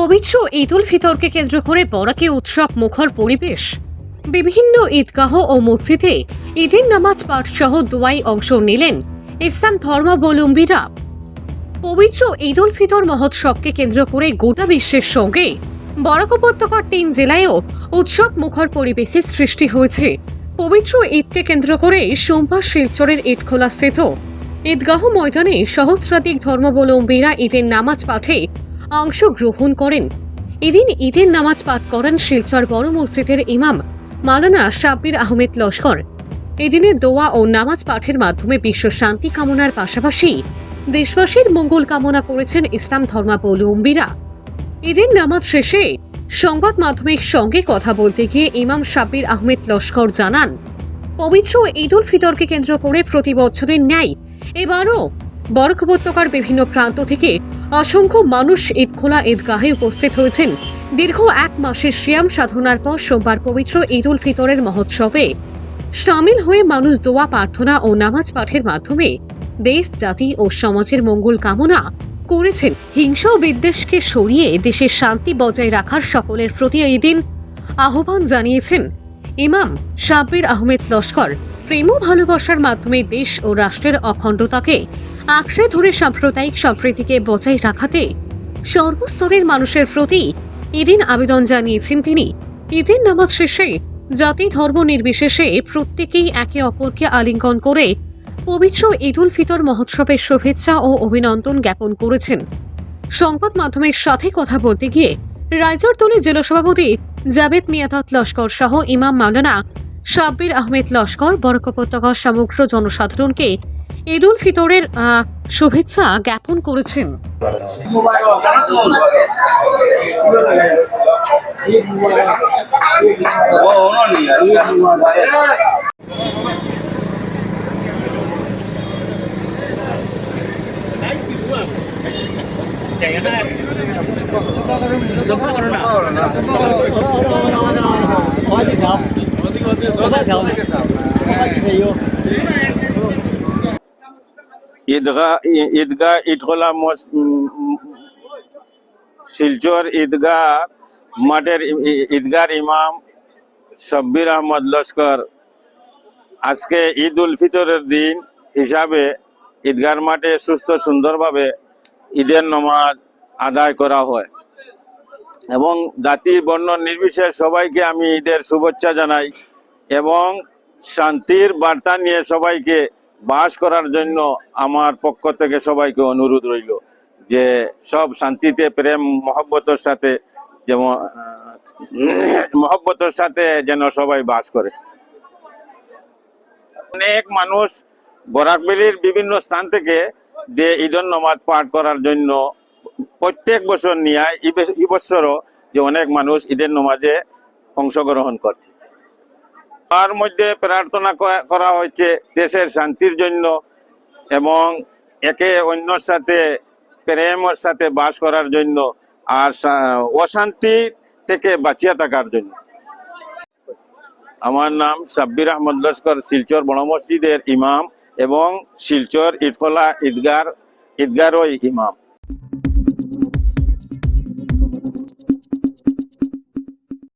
পবিত্র ঈদ উল ফিতরকে কেন্দ্র করে বরাকে উৎসব মুখর পরিবেশ। বিভিন্ন ঈদগাহ ও মসজিদে ঈদের নামাজ পাঠ সহ দোয়াই অংশ নিলেন ইসলাম ধর্মাবলম্বীরা। পবিত্র ঈদ উল ফিতর মহোৎসবকে কেন্দ্র করে গোটা বিশ্বের সঙ্গে বরাক উপত্যকার তিন জেলায়ও উৎসব মুখর পরিবেশের সৃষ্টি হয়েছে। পবিত্র ঈদকে কেন্দ্র করে সোমবার শিলচরের ঈদখোলা স্থিত ঈদগাহ ময়দানে সহস্রাধিক ধর্মাবলম্বীরা ঈদের নামাজ পাঠে অংশগ্রহণ করেন। এদিন ঈদের নামাজ পাঠ করেন শিলচর বড় মসজিদের ইমাম মালানা শাব্বির আহমেদ লস্কর। এদিনে দোয়া ও নামাজ পাঠের মাধ্যমে বিশ্ব শান্তি কামনার পাশাপাশি দেশবাসীর মঙ্গল কামনা করেছেন ইসলাম ধর্মাবলম্বীরা। ঈদের নামাজ শেষে সংবাদ মাধ্যমের সঙ্গে কথা বলতে গিয়ে ইমাম শাব্বির আহমেদ লস্কর জানান, পবিত্র ঈদ উল ফিতরকে কেন্দ্র করে প্রতি বছরের ন্যায় এবারও বরক উপত্যকার বিভিন্ন প্রান্ত থেকে অসংখ্য মানুষ ঈদখোলা ঈদগাহে উপস্থিত হয়েছেন। দীর্ঘ এক মাসের শিয়াম সাধনার পর সোমবার পবিত্র ঈদ উল ফিতরের মহোৎসবে সামিল হয়ে মানুষ দোয়া, প্রার্থনা ও নামাজ পাঠের মাধ্যমে দেশ, জাতি ও সমাজের মঙ্গল কামনা করেছেন। হিংসা ও বিদ্বেষকে সরিয়ে দেশের শান্তি বজায় রাখার সকলের প্রতি এই দিন আহ্বান জানিয়েছেন ইমাম সাব্বির আহমেদ লস্কর। প্রেম ও ভালোবাসার মাধ্যমে দেশ ও রাষ্ট্রের অখণ্ডতাকে আঁকড়ে ধরে সাম্প্রদায়িক সম্প্রীতিকে বজায় রাখাতে সর্বস্তরের মানুষের প্রতি এদিন আবেদন জানিয়েছেন তিনি। ঈদের নামাজ শেষে জাতি ধর্ম নির্বিশেষে প্রত্যেকেই একে অপরকে আলিঙ্গন করে পবিত্র ঈদ উল ফিতর মহোৎসবের শুভেচ্ছা ও অভিনন্দন জ্ঞাপন করেছেন। সংবাদ মাধ্যমের সাথে কথা বলতে গিয়ে রাইজর দলের জেলা সভাপতি জাবেদ মিয়াদাত লস্কর সহ ইমাম মাওলানা শাব্বির আহমেদ লস্কর বরক উপত্যকার সমগ্র জনসাধারণকে ঈদ উল ফিতরের শুভেচ্ছা জ্ঞাপন করেছেন। ঈদগাহ উম, উম, শিলচর ঈদগাহ মাঠের ঈদগার ইমাম শব্বির আহমদ লস্কর। আজকে ঈদ উল ফিতরের দিন হিসাবে ঈদগার মাঠে সুস্থ সুন্দরভাবে ঈদের নমাজ আদায় করা হয়। এবং জাতি বর্ণ নির্বিশেষে সবাইকে আমি ঈদের শুভেচ্ছা জানাই এবং শান্তির বার্তা নিয়ে সবাইকে বাস করার জন্য আমার পক্ষ থেকে সবাইকে অনুরোধ রইল যে সব শান্তিতে, প্রেম, মহব্বতের সাথে যেমন মহব্বতের সাথে যেন সবাই বাস করে। অনেক মানুষ বরাকবেলির বিভিন্ন স্থান থেকে যে ঈদন নমাজ পাঠ করার জন্য প্রত্যেক বছর নিয়ে এই বছরও যে অনেক মানুষ ঈদের নমাজে অংশগ্রহণ করছে। তার মধ্যে প্রার্থনা করা হয়েছে দেশের শান্তির জন্য এবং একে অন্যর সাথে, প্রেমের সাথে বাস করার জন্য আর অশান্তি থেকে বাঁচিয়ে থাকার জন্য। আমার নাম সাব্বির আহমদ লস্কর, শিলচর বড় মসজিদের ইমাম এবং শিলচর ঈদখোলা ঈদগার ঈদগারও ইমাম।